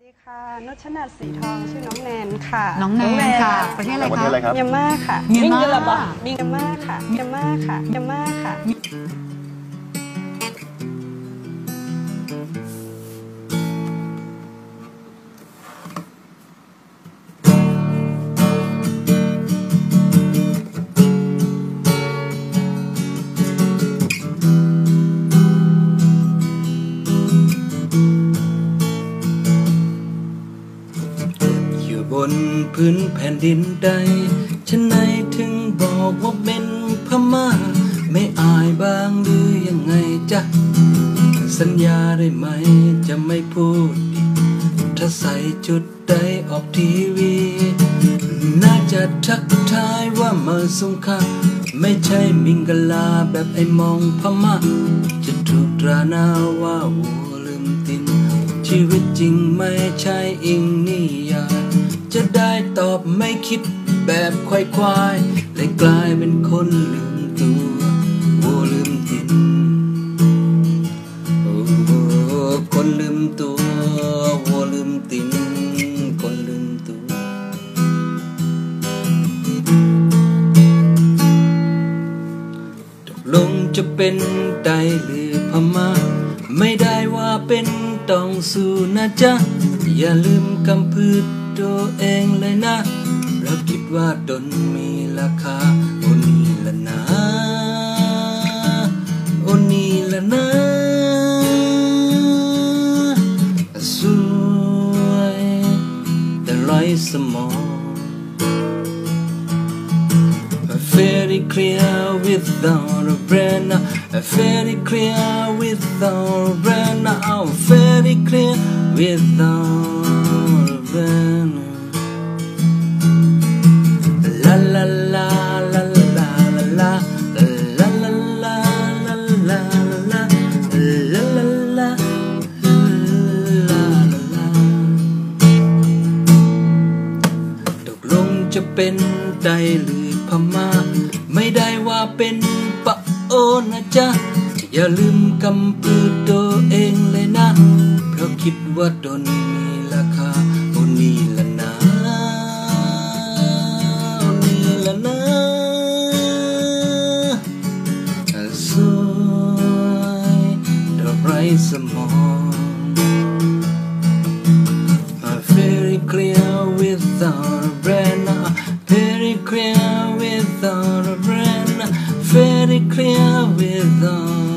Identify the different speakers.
Speaker 1: สวัสดีค่ะนุชนาถสีทองชื่อน้องแนนค่ะ
Speaker 2: น้องแนนค่ะ ประเทศอะไร
Speaker 3: ประเท
Speaker 2: คะ
Speaker 3: ศอะไรครับ
Speaker 1: เมียนมาค่ะ
Speaker 2: เมียนมา
Speaker 1: เมียนมาเมียนมาค่ะเมียนมาค่ะเมียนมาค่ะ
Speaker 4: บนพื้นแผ่นดินใดฉันไหนถึงบอกว่าเป็นพม่า ไม่อายบ้างหรือยังไงจ๊ะ สัญญาได้ไหมจะไม่พูดอีก ถ้าใส่จุดใดออกทีวี น่าจะทักทายว่ามาสงคราไม่ใช่มิงกลาแบบไอ้มองพม่า จะถูกตราหน้าว่าวัวลืมตินชีวิต จริงไม่ใช่อิงนิยายจะได้ตอบไม่คิดแบบควายควายๆเลยกลายเป็นคนลืมตัววัวลืมตินโอ้คนลืมตัววัวลืมตินคนลืมตัวตกลงจะเป็นไตหรือพม่าไม่ได้ว่าเป็น ต้องสู้นะจ๊ะ อย่าลืมกำพืชตัวเองเลยนะ เราคิดว่าตนมีราคาโอนี่ละนะโอนี่ละนะสวยแต่ไร้สมอง Very clear without a brain Very clear without a brain Oh, with all of them. La la la จะเป็นไดหรือพม่าไม่ได้ว่าเป็นปะโอนะจ๊ะอย่าลืมกำปืด คิดว่าดนมีราคาก็นี่ละนะนี่ละนะสวยดอกไร้สมอง I'm Very clear without a brand Very clear without a brand Very clear without